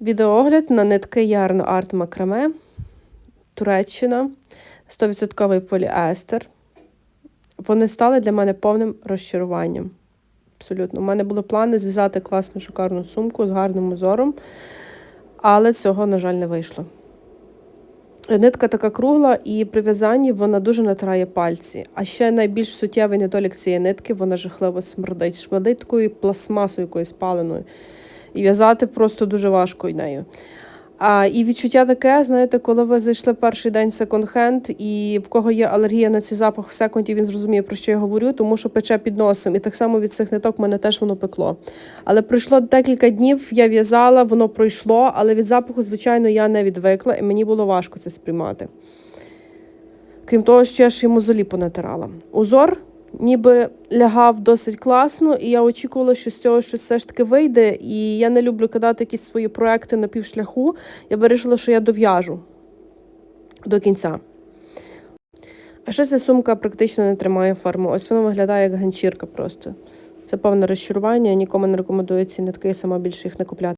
Відеоогляд на нитки Yarn Art Macrame, Туреччина, 100% поліестер. Вони стали для мене повним розчаруванням. Абсолютно. У мене були плани зв'язати класну шикарну сумку з гарним узором, але цього, на жаль, не вийшло. Нитка така кругла, і при в'язанні вона дуже натирає пальці. А ще найбільш суттєвий недолік цієї нитки, вона жахливо смердить. Такою пластмасою якоюсь паленою. І в'язати просто дуже важко нею. А, і відчуття таке, знаєте, коли ви зайшли перший день секонд-хенд, і в кого є алергія на цей запах в секунді, він зрозуміє, про що я говорю, тому що пече під носом. І так само від цих ниток мене теж воно пекло. Але пройшло декілька днів, я в'язала, воно пройшло, але від запаху, звичайно, я не відвикла, і мені було важко це сприймати. Крім того, що я ж йому золі понатирала. Узор ніби лягав досить класно, і я очікувала, що з цього щось все ж таки вийде. І я не люблю кидати якісь свої проекти на півшляху. Я вирішила, що я дов'яжу до кінця. А ще ця сумка практично не тримає форму. Ось вона виглядає як ганчірка просто. Це повне розчарування, нікому не рекомендую ці нитки, сама більше їх не купляти.